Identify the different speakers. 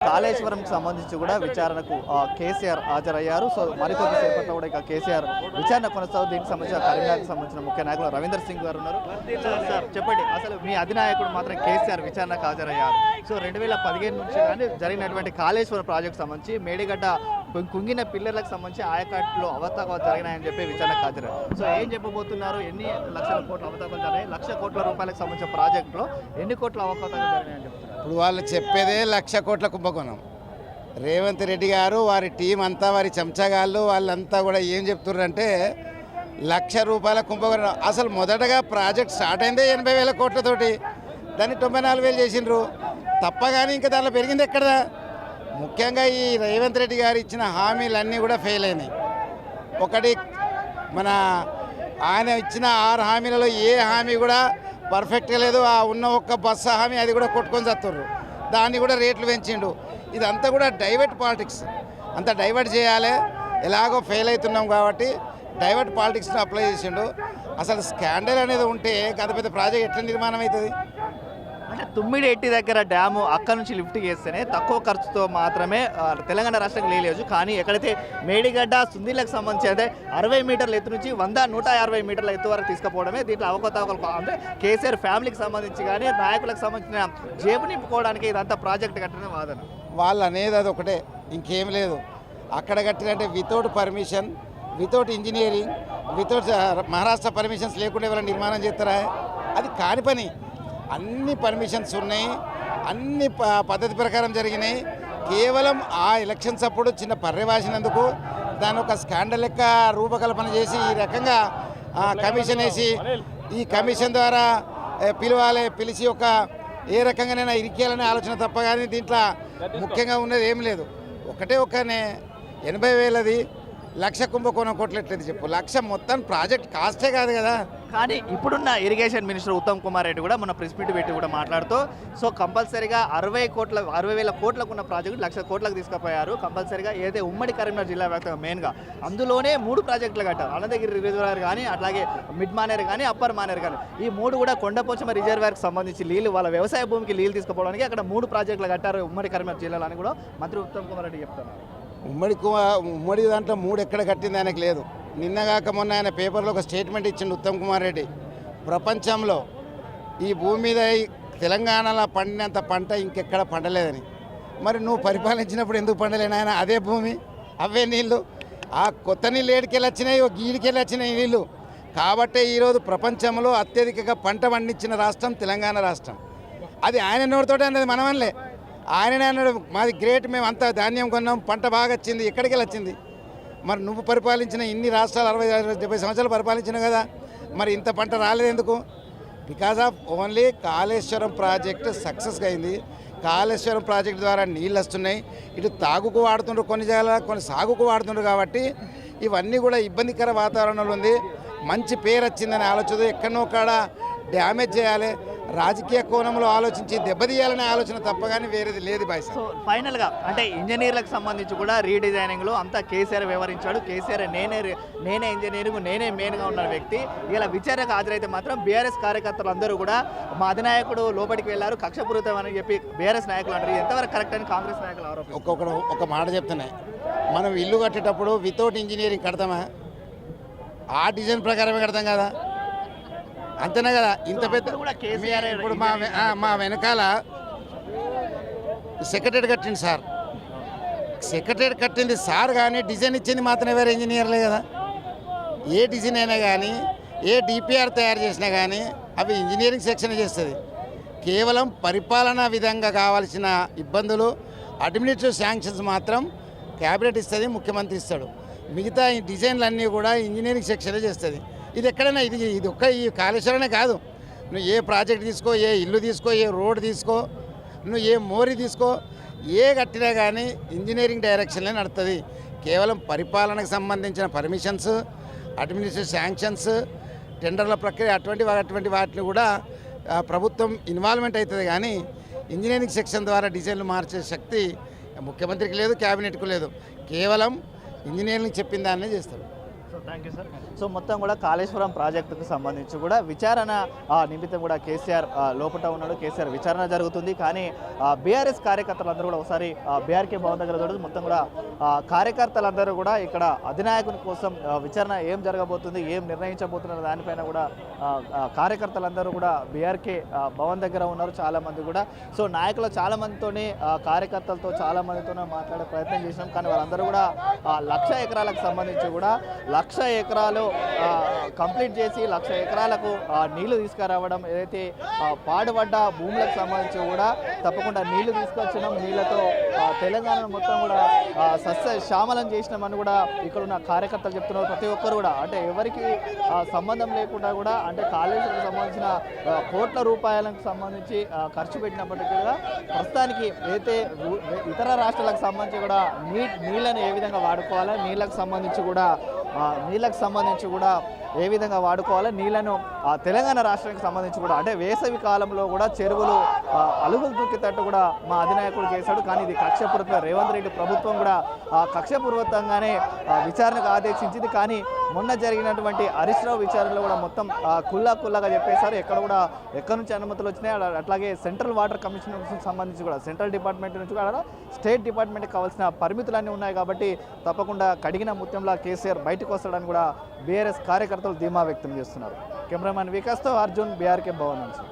Speaker 1: కాళేశ్వరంకి సంబంధించి కూడా విచారణకు ఆ, కేసీఆర్ హాజరయ్యారు. సో మరికొద్ది సేపట్లో కూడా ఇక కేసీఆర్ విచారణ కొనసాగుతుంది దీనికి సంబంధించిన కరీంనగర్కి సంబంధించిన ముఖ్య నాయకులు రవీందర్ సింగ్ గారు ఉన్నారు. సార్ చెప్పండి. అసలు మీ అధినాయకుడు మాత్రం కేసీఆర్ విచారణకు హాజరయ్యారు. సో రెండు వేల పదిహేను నుంచి కానీ జరిగినటువంటి కాళేశ్వరం ప్రాజెక్ట్ సంబంధించి మేడిగడ్డ కుంగిన పిల్లలకు సంబంధించి ఆయకట్లు అవతాకాలు జరిగినాయని చెప్పి విచారణకు హాజరయ్యారు సో ఏం చెప్పబోతున్నారు? ఎన్ని లక్షల కోట్ల అవతాకాలు జరిగాయి లక్ష కోట్ల రూపాయలకు సంబంధించిన ప్రాజెక్టులో ఎన్ని కోట్ల అవకాశాలు జరిగినాయని చెప్తున్నారు?
Speaker 2: ఇప్పుడు వాళ్ళు చెప్పేదే లక్ష కోట్ల కుంభకోణం. రేవంత్ రెడ్డి గారు వారి టీం అంతా వారి చెంచగాళ్ళు వాళ్ళంతా కూడా ఏం చెప్తున్నారంటే లక్ష రూపాయల కుంభకోణం. అసలు మొదటగా ప్రాజెక్ట్ స్టార్ట్ అయిందే ఎనభై వేల కోట్లతోటి. దాన్ని తొంభై నాలుగు వేలు చేసిండ్రు. తప్ప కానీ ఇంకా దానిలో పెరిగింది ఎక్కడదా? ముఖ్యంగా ఈ రేవంత్ రెడ్డి గారు ఇచ్చిన హామీలన్నీ కూడా ఫెయిల్ అయినాయి. ఒకటి మన ఆయన ఇచ్చిన ఆరు హామీలలో ఏ హామీ కూడా పర్ఫెక్ట్గా లేదు. ఆ ఉన్న ఒక్క బస్సు హామీ అది కూడా కొట్టుకొని చస్తుర్రు దాన్ని కూడా రేట్లు పెంచిండు. ఇదంతా కూడా డైవర్ట్ పాలిటిక్స్. అంత డైవర్ట్ చేయాలి. ఎలాగో ఫెయిల్ అవుతున్నాం కాబట్టి డైవర్ట్ పాలిటిక్స్ను అప్లై చేసిండు. అసలు స్కాండల్ అనేది ఉంటే గత పెద్ద ప్రాజెక్ట్ ఎట్లా నిర్మాణం అవుతుంది?
Speaker 1: అంటే తుమ్మిడి ఎట్టి దగ్గర డ్యాము అక్కడ నుంచి లిఫ్ట్ చేస్తేనే తక్కువ ఖర్చుతో మాత్రమే తెలంగాణ రాష్ట్రం లేలేదు. కానీ ఎక్కడైతే మేడిగడ్డ సుందీలకు సంబంధించి అయితే అరవై మీటర్ల ఎత్తు నుంచి వంద నూట అరవై మీటర్ల ఎత్తు వరకు తీసుకుపోవడమే దీంట్లో అవకతవకలు అంటే కేసీఆర్ ఫ్యామిలీకి సంబంధించి కానీ నాయకులకు సంబంధించిన జేబు నింపుకోవడానికి ఇదంతా ప్రాజెక్ట్ కట్టడం వాదన.
Speaker 2: వాళ్ళు అనేది అది ఒకటే ఇంకేం లేదు. అక్కడ కట్టినంటే without permission without engineering without Maharashtra permissions లేకుండా ఎవరైనా నిర్మాణం చేస్తారా? అది కాని పని. అన్ని పర్మిషన్స్ ఉన్నాయి. అన్ని ప- పద్ధతి ప్రకారం జరిగినాయి. కేవలం ఆ ఎలక్షన్స్ అప్పుడు చిన్న పర్యవాసినందుకు దాని ఒక స్కాండల్ లెక్క రూపకల్పన చేసి ఈ రకంగా కమిషన్ వేసి ఈ కమిషన్ ద్వారా పిలవాలి పిలిచి ఒక ఏ రకంగానైనా ఇరికేయాలనే ఆలోచన తప్ప కానీ దీంట్లో ముఖ్యంగా ఉన్నది ఏం లేదు. ఒకటే ఒకనే ఎనభై వేలది లక్ష కుంభకోణం కొట్లెట్లేదు చెప్పు. లక్ష మొత్తం ప్రాజెక్ట్ కాస్టే కాదు కదా.
Speaker 1: కానీ ఇప్పుడున్న ఇరిగేషన్ మినిస్టర్ ఉత్తమ్ కుమార్ రెడ్డి కూడా మన ప్రెస్ మీట్ పెట్టి కూడా మాట్లాడుతూ సో కంపల్సరీగా అరవై కోట్ల అరవై వేల కోట్లకు ఉన్న ప్రాజెక్టు లక్ష కోట్లకు తీసుకుపోయారు. కంపల్సరీగా ఏదైతే ఉమ్మడి కరీంనగర్ జిల్లా వ్యాప్తంగా మెయిన్గా అందులోనే మూడు ప్రాజెక్టులు కట్టారు. అనంతగిరి రిజర్వాయర్ కానీ అట్లాగే మిడ్ మానేర్ కానీ అప్పర్ మానేర్ కానీ. ఈ మూడు కూడా కొండపోచమ రిజర్వాయర్కి సంబంధించి నీళ్ళు వాళ్ళ వ్యవసాయ భూమికి నీళ్ళు తీసుకుపోవడానికి అక్కడ మూడు ప్రాజెక్టులు కట్టారు ఉమ్మడి కరీంనగర్ జిల్లాలో అని కూడా మంత్రి ఉత్తమ్ కుమార్ రెడ్డి చెప్తున్నారు.
Speaker 2: ఉమ్మడి కుమార్ ఉమ్మడి దాంట్లో మూడు ఎక్కడ కట్టింది ఆయనకు లేదు. నిన్నగాక మొన్న ఆయన పేపర్లో ఒక స్టేట్మెంట్ ఇచ్చిండు ఉత్తమ్ కుమార్ రెడ్డి. ప్రపంచంలో ఈ భూమి మీద తెలంగాణలో పండినంత పంట ఇంకెక్కడ పండలేదని. మరి నువ్వు పరిపాలించినప్పుడు ఎందుకు పండలేని ఆయన అదే భూమి అవే నీళ్ళు ఆ కొత్త నీళ్ళు ఏడికెళ్ళి వచ్చినాయి ఒక గీడికెళ్ళి వచ్చినాయి నీళ్ళు కాబట్టే ఈరోజు ప్రపంచంలో అత్యధికంగా పంట పండించిన రాష్ట్రం తెలంగాణ రాష్ట్రం. అది ఆయన నోటితోటే అన్నది మనమనలే. ఆయననే అన్నాడు మాది గ్రేట్ మేము అంతా ధాన్యం కొన్నాం పంట బాగా వచ్చింది ఎక్కడికి వెళ్ళి వచ్చింది? మరి నువ్వు పరిపాలించిన ఇన్ని రాష్ట్రాలు అరవై డెబ్బై సంవత్సరాలు పరిపాలించినావు కదా. మరి ఇంత పంట రాలేదు ఎందుకు because of only Kaleshwaram project సక్సెస్గా అయింది. కాళేశ్వరం ప్రాజెక్ట్ ద్వారా నీళ్ళు వస్తున్నాయి. ఇటు తాగుకు వాడుతుండ్రు కొన్ని జాగాల కొన్ని సాగుకు వాడుతుండ్రు కాబట్టి ఇవన్నీ కూడా ఇబ్బందికర వాతావరణంలో ఉంది. మంచి పేరు వచ్చిందని ఆలోచన ఎక్కడో కాడ డ్యామేజ్ చేయాలి. రాజకీయ కోణంలో ఆలోచించి దెబ్బతీయాలనే ఆలోచన తప్ప కానీ వేరేది లేదు బాయ్
Speaker 1: సో ఫైనల్గా అంటే ఇంజనీర్లకు సంబంధించి కూడా రీడిజైనింగ్లో అంతా కేసీఆర్ వ్యవహరించాడు కేసీఆర్ నేనే నేనే ఇంజనీరింగ్ నేనే మెయిన్గా ఉన్న వ్యక్తి. ఇలా విచారణకు హాజరైతే మాత్రం బీఆర్ఎస్ కార్యకర్తలు అందరూ కూడా మా అధినాయకుడు లోపలికి వెళ్ళారు కక్షపూరితం అని చెప్పి బీఆర్ఎస్ నాయకులు అంటారు. ఎంతవరకు కరెక్ట్ అని కాంగ్రెస్ నాయకులు ఆరోపిస్తారు
Speaker 2: ఒక్కొక్కడు ఒక మాట చెప్తున్నాయి మనం ఇల్లు కట్టేటప్పుడు వితౌట్ ఇంజనీరింగ్ కడతామా? ఆ డిజైన్ ప్రకారమే కడతాం కదా. అంతేనే కదా? ఇంత పెద్ద ఇప్పుడు మా మా వెనకాల సెక్రటరీ కట్టింది సార్. సెక్రటరీ కట్టింది సార్ కానీ డిజైన్ ఇచ్చింది మాత్రం వేరే ఇంజనీర్లే కదా. ఏ డిజైన్ అయినా కానీ ఏ డిపిఆర్ తయారు చేసినా కానీ అవి ఇంజనీరింగ్ సెక్షన్ చేస్తుంది. కేవలం పరిపాలనా విధంగా కావాల్సిన ఇబ్బందులు అడ్మినిస్ట్రేటివ్ శాంక్షన్స్ మాత్రం క్యాబినెట్ ఇస్తుంది ముఖ్యమంత్రి ఇస్తాడు. మిగతా ఈ డిజైన్లు అన్నీ కూడా ఇంజనీరింగ్ సెక్షనే చేస్తుంది. ఇది ఎక్కడైనా ఇది ఇది ఒక్క ఈ కాళేశ్వరమే కాదు. నువ్వు ఏ ప్రాజెక్ట్ తీసుకో ఏ ఇల్లు తీసుకో ఏ రోడ్ తీసుకో నువ్వు ఏ మోరీ తీసుకో ఏ కట్టినా కానీ ఇంజనీరింగ్ డైరెక్షన్లే నడుస్తుంది కేవలం పరిపాలనకు సంబంధించిన పర్మిషన్స్ అడ్మినిస్ట్రేటివ్ శాంక్షన్స్ టెండర్ల ప్రక్రియ అటువంటి అటువంటి వాటిని కూడా ప్రభుత్వం ఇన్వాల్వ్మెంట్ అవుతుంది కానీ ఇంజనీరింగ్ సెక్షన్ ద్వారా డిజైన్లు మార్చే శక్తి ముఖ్యమంత్రికి లేదు క్యాబినెట్కు లేదు. కేవలం ఇంజనీరింగ్ చెప్పిన దాన్నే చేస్తారు.
Speaker 1: So thank you sir so మొత్తం కూడా కాళేశ్వరం ప్రాజెక్టుకు సంబంధించి కూడా విచారణ నిమిత్తం కూడా కేసీఆర్ లోపల లోపట ఉన్నాడు. కేసీఆర్ విచారణ జరుగుతుంది. కానీ బీఆర్ఎస్ కార్యకర్తలందరూ కూడా ఒకసారి బీఆర్కే భవన్ దగ్గర చూడదు మొత్తం కూడా కార్యకర్తలందరూ కూడా ఇక్కడ అధినాయకుని కోసం విచారణ ఏం జరగబోతుంది ఏం నిర్ణయించబోతున్నారు దానిపైన కూడా కార్యకర్తలందరూ కూడా బీఆర్కే భవన్ దగ్గర ఉన్నారు చాలా మంది కూడా. సో నాయకులు చాలామందితోనే కార్యకర్తలతో చాలా మందితోనే మాట్లాడే ప్రయత్నం చేసినాం. కానీ వాళ్ళందరూ కూడా లక్ష ఎకరాలకు సంబంధించి కూడా లక్ష ఎకరాలు కంప్లీట్ చేసి లక్ష ఎకరాలకు నీళ్ళు తీసుకురావడం ఏదైతే పాడుపడ్డ భూములకు సంబంధించి కూడా తప్పకుండా నీళ్ళు తీసుకొచ్చినాం. నీళ్ళతో తెలంగాణ మొత్తం కూడా సస్య శ్యామలం చేసినామని కూడా ఇక్కడ ఉన్న కార్యకర్తలు చెప్తున్నారు. ప్రతి ఒక్కరు కూడా. అంటే ఎవరికి సంబంధం లేకుండా కూడా అంటే కాళేశ్వరకు సంబంధించిన కోట్ల రూపాయలకు సంబంధించి ఖర్చు పెట్టినప్పటికీ కూడా ప్రస్తుతానికి ఏదైతే ఇతర రాష్ట్రాలకు సంబంధించి కూడా నీ నీళ్ళని ఏ విధంగా వాడుకోవాలో నీళ్ళకు సంబంధించి కూడా నీళ్ళకు సంబంధించి కూడా ఏ విధంగా వాడుకోవాలో నీళ్ళను ఆ, తెలంగాణ రాష్ట్రానికి సంబంధించి కూడా అంటే వేసవి కాలంలో కూడా చెరువులు అలుగులు తూకేటట్టు కూడా మా అధినాయకుడు చేశాడు. కానీ ఇది కక్షపూర్వక రేవంత్ రెడ్డి ప్రభుత్వం కూడా కక్షపూర్వకంగానే ఆ, విచారణకు ఆదేశించింది. కానీ మొన్న జరిగినటువంటి హరీష్ రావు విచారణలో కూడా మొత్తం కుల్లా కుల్లాగా చెప్పేశారు. ఎక్కడ కూడా ఎక్కడి నుంచి అనుమతులు వచ్చినాయి అట్లాగే సెంట్రల్ వాటర్ కమిషన్ సంబంధించి కూడా సెంట్రల్ డిపార్ట్మెంట్ నుంచి కూడా స్టేట్ డిపార్ట్మెంట్కి కావాల్సిన పరిమితులన్నీ ఉన్నాయి కాబట్టి తప్పకుండా కడిగిన ముత్యంలా కేసీఆర్ బయటకు వస్తాడని కూడా బీఆర్ఎస్ కార్యకర్తలు ధీమా వ్యక్తం చేస్తున్నారు. కెమెరామ్యాన్ వికాస్తో అర్జున్ బీఆర్కే భవన్ నుంచి